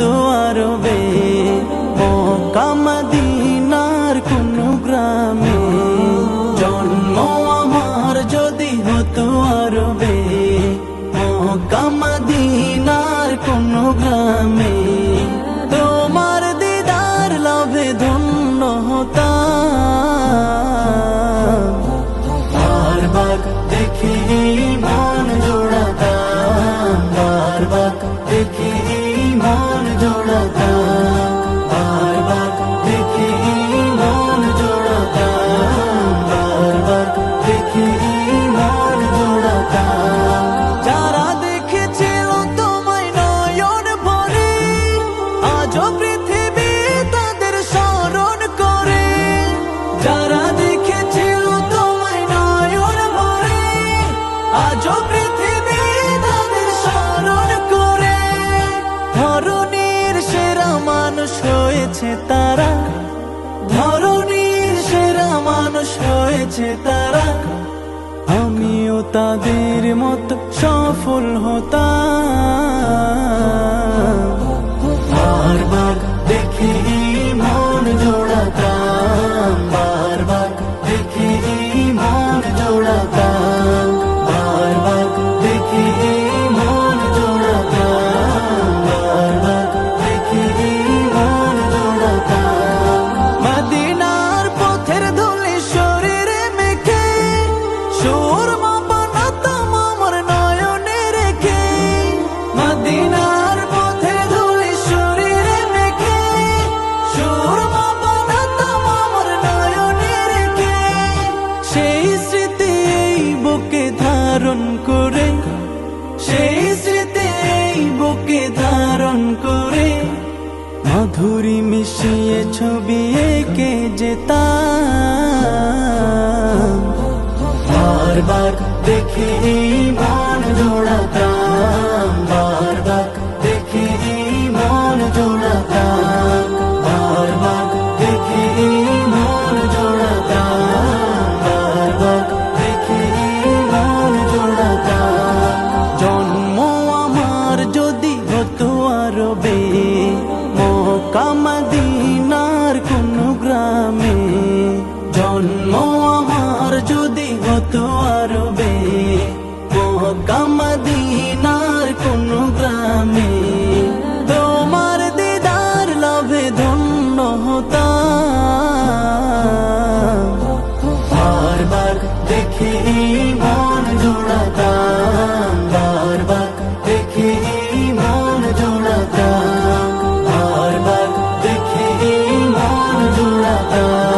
হতো আরবে মদিনার কোন গ্রামে। জন্ম আমার যদি হতো আরবে মদিনার কোন গ্রামে। তোমার দিদার লাভে ধন্য হতাম। বারবার দেখি মন জোড়াতাম। বারবার দেখি হয়েছে তারা। ধরনীর সেরা মানুষ হয়েছে তারা। আমিও তাদের মতো সফল হতাম। দেখি বুকে ধারণ করে, সেই স্মৃতি এই বুকে ধারণ করে। মাধুরী মিশিয়ে ছবি এঁকে যেতা বারবার দেখে মন Be. Father.